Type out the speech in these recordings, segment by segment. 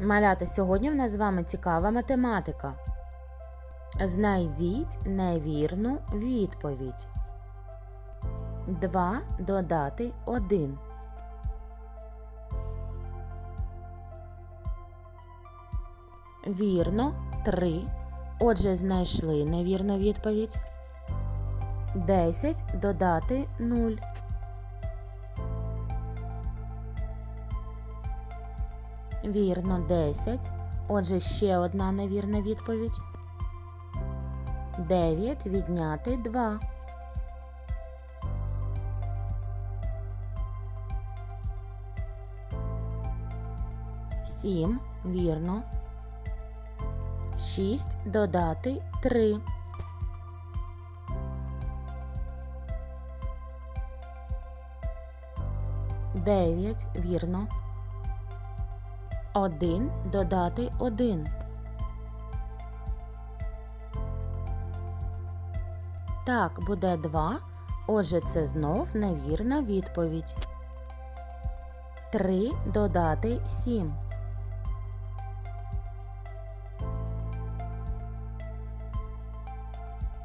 Малята, сьогодні в нас з вами цікава математика. Знайдіть невірну відповідь. 2 додати 1. Вірно 3. Отже, знайшли невірну відповідь. 10 додати 0. Вірно 10. Отже, ще одна невірна відповідь. 9 відняти 2. Сім. Вірно. Шість додати три. Дев'ять. Вірно. Один додати один. Так, буде два. Отже, це знов невірна відповідь. Три додати сім.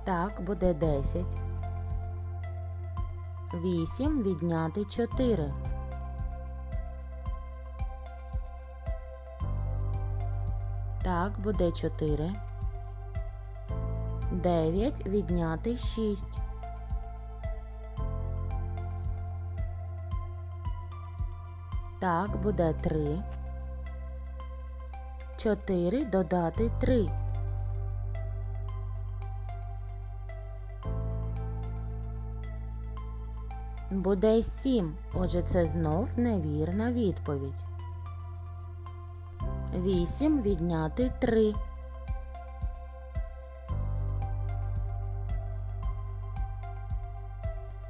Так, буде десять. Вісім відняти чотири. Так, буде 4. 9 відняти 6. Так, буде 3. 4 додати 3. Буде 7. Отже, це знов невірна відповідь. 8 відняти 3.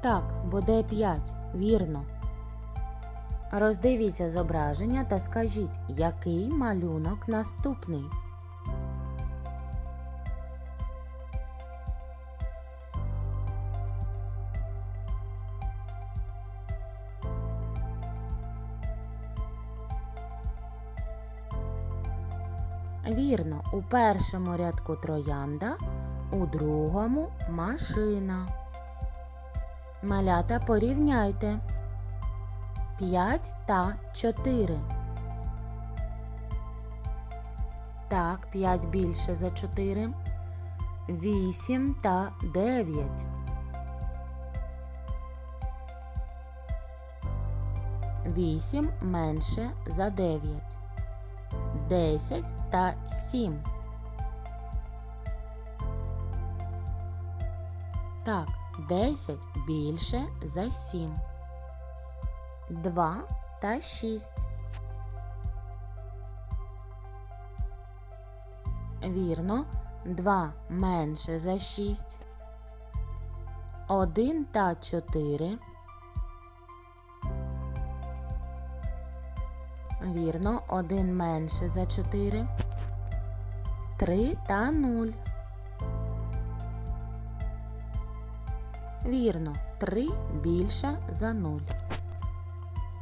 Так, буде 5. Вірно. Роздивіться зображення та скажіть, який малюнок наступний. Вірно, у першому рядку троянда, у другому машина. Малята порівняйте. 5 та 4. Так, 5 більше за 4. 8 та 9. 8 менше за 9. 10 та 7. Так, 10 більше за 7. 2 та 6. Вірно, 2 менше за 6. 1 та 4. Вірно, 1 менше за 4. 3 та 0. Вірно, 3 більше за 0.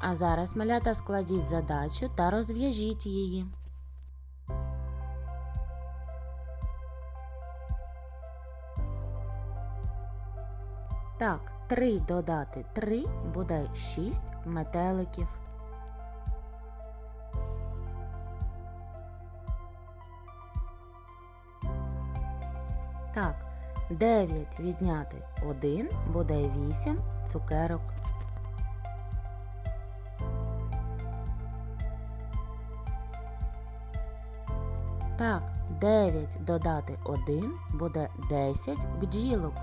А зараз, малята, складіть задачу та розв'яжіть її. Так, 3 додати 3 буде 6 метеликів. 9 відняти 1 буде 8 цукерок. Так, 9 додати 1 буде 10 бджілок.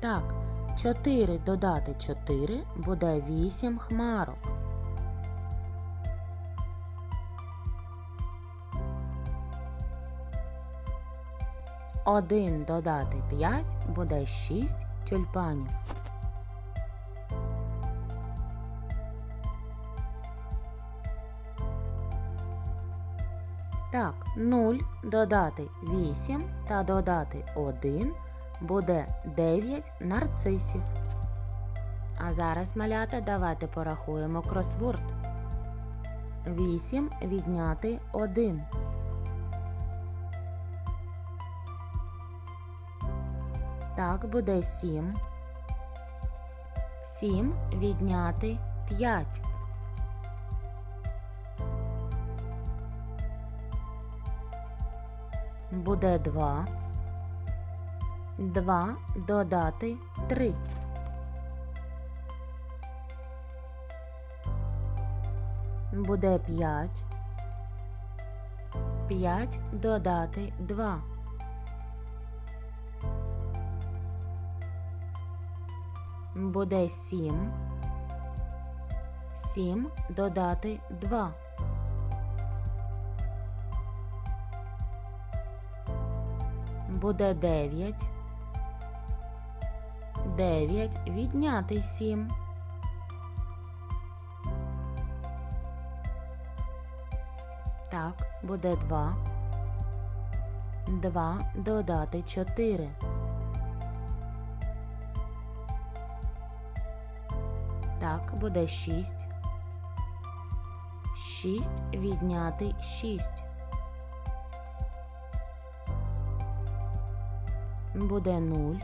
Так, 4 додати 4 буде 8 хмарок. Один додати 5 буде 6 тюльпанів. Так, 0 додати 8 та додати 1 буде 9 нарцисів. А зараз, малята, давайте порахуємо кросворд. 8 відняти 1. Так, буде 7. 7 відняти 5. Буде 2. 2 додати 3. Буде 5. 5 додати 2. Буде 7. 7 додати 2. Буде 9. 9 відняти 7. Так, буде 2. 2 додати 4. Буде 6. 6 відняти 6. Буде 0.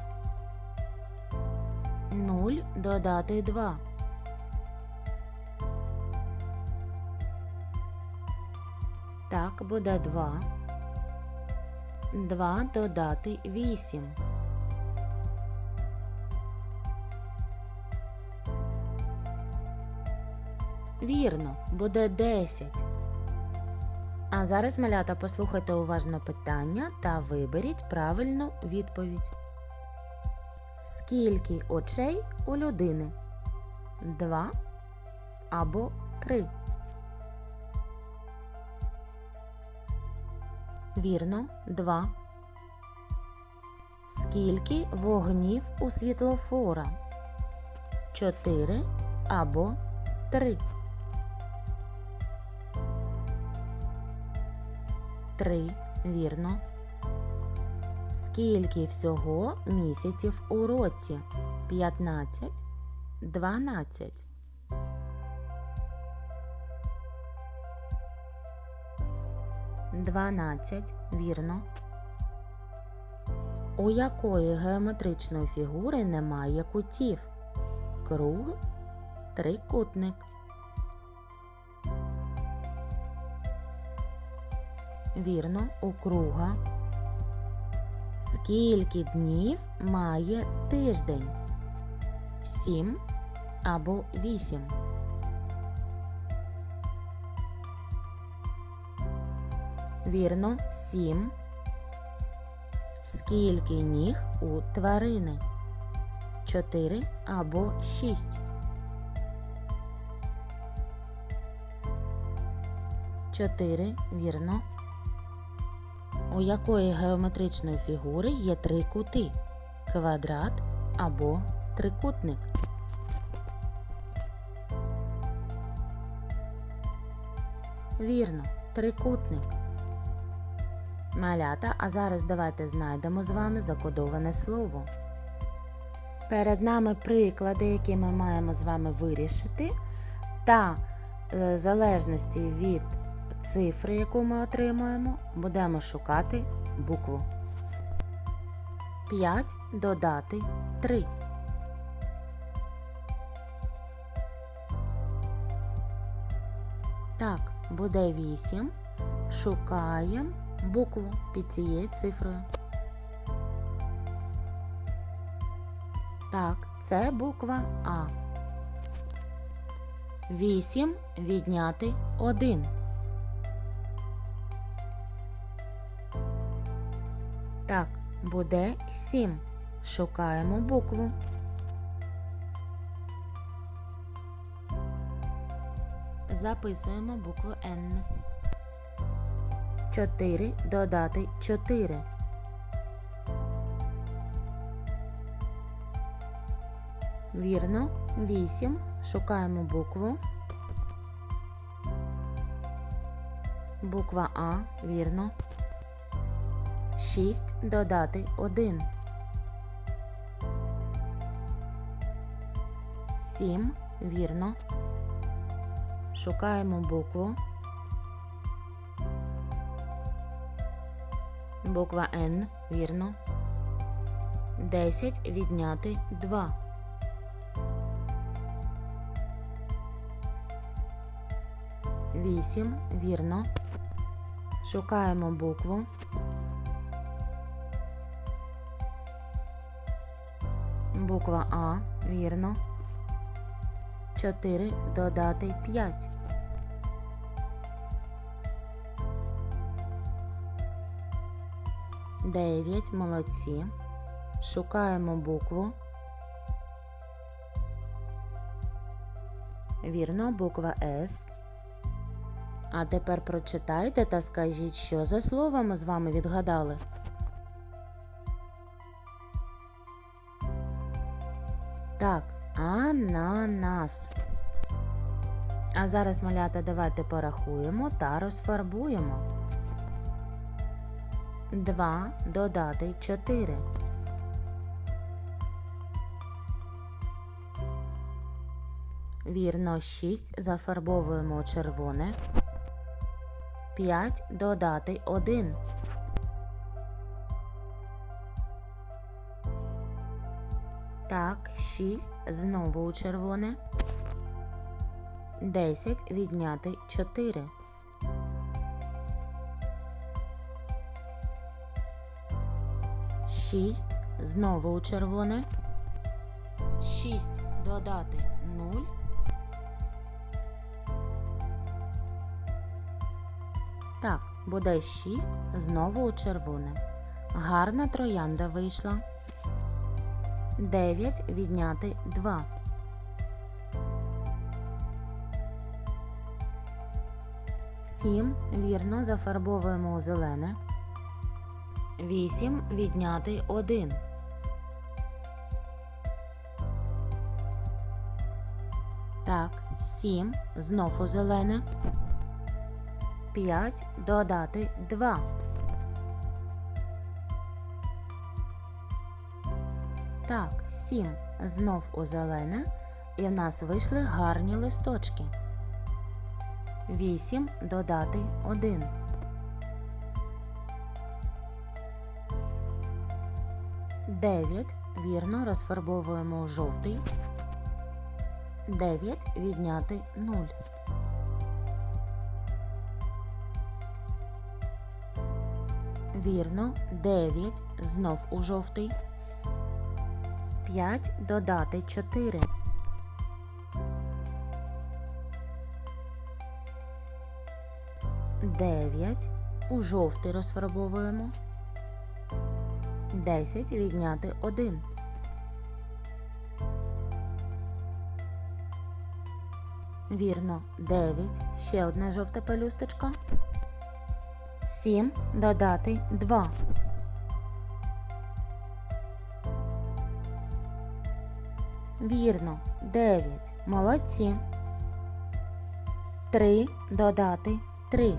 0 додати 2. Так, буде 2. 2 додати 8. Вірно, буде 10. А зараз, малята, послухайте уважно питання та виберіть правильну відповідь. Скільки очей у людини? Два або три? Вірно, два. Скільки вогнів у світлофора? Чотири або три? Три, вірно. Скільки всього місяців у році? 15, 12. Дванадцять, вірно. У якої геометричної фігури немає кутів? Круг, трикутник. Вірно, у круга. Скільки днів має тиждень? Сім або вісім? Вірно, сім. Скільки ніг у тварини? Чотири або шість? Чотири, вірно. У якої геометричної фігури є три кути? Квадрат або трикутник? Вірно, трикутник. Малята, а зараз давайте знайдемо з вами закодоване слово. Перед нами приклади, які ми маємо з вами вирішити, та е, в залежності від цифри, яку ми отримуємо, будемо шукати букву. 5 додати 3. Так, буде 8. Шукаємо букву під цією цифрою. Так, це буква А. 8 відняти 1. Так, буде 7. Шукаємо букву. Записуємо букву Н. 4 додати 4. Вірно, 8. Шукаємо букву. Буква А, вірно. 6 додати 1. Сім. Вірно. Шукаємо букву. Буква Н. Вірно. 10 відняти 2. Вісім. Вірно. Шукаємо букву. Буква А. Вірно. 4 додати 5. Дев'ять. Молодці. Шукаємо букву. Вірно, буква С. А тепер прочитайте та скажіть, що за слово ми з вами відгадали. Так, ананас. А зараз, малята, давайте порахуємо та розфарбуємо. 2 додати 4. Вірно, 6 зафарбовуємо червоне. 5 додати 1. Так, 6 знову у червоне. 10 відняти 4. Шість знову у червоне. Шість додати нуль. Так, буде шість знову у червоне. Гарна троянда вийшла. Дев'ять відняти два. Сім вірно зафарбовуємо у зелене. Вісім відняти один. Так, сім знов у зелене. П'ять додати два. Так, сім знов у зелене, і в нас вийшли гарні листочки. Вісім додати один. Дев'ять вірно розфарбовуємо у жовтий. Дев'ять відняти нуль. Вірно, 9 знов у жовтий. 5 додати 4. Дев'ять у жовтий розфарбовуємо. 10 відняти 1. Вірно, 9. Ще одна жовта пелюсточка. 7 додати 2. Вірно, 9. Молодці. 3 додати 3.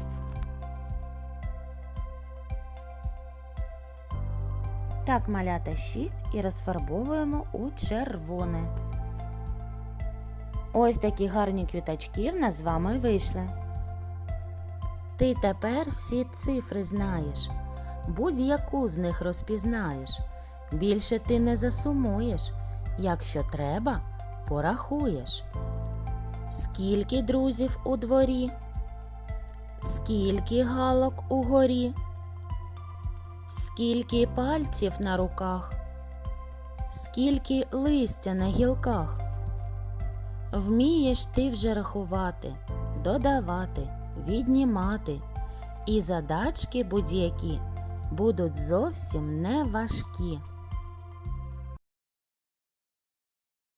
Так, малята 6 і розфарбовуємо у червоне. Ось такі гарні квіточки в нас з вами вийшли. Ти тепер всі цифри знаєш, будь-яку з них розпізнаєш. Більше ти не засумуєш, якщо треба, порахуєш. Скільки друзів у дворі, скільки галок у горі, скільки пальців на руках, скільки листя на гілках. Вмієш ти вже рахувати, додавати віднімати, і задачки будь-які будуть зовсім не важкі.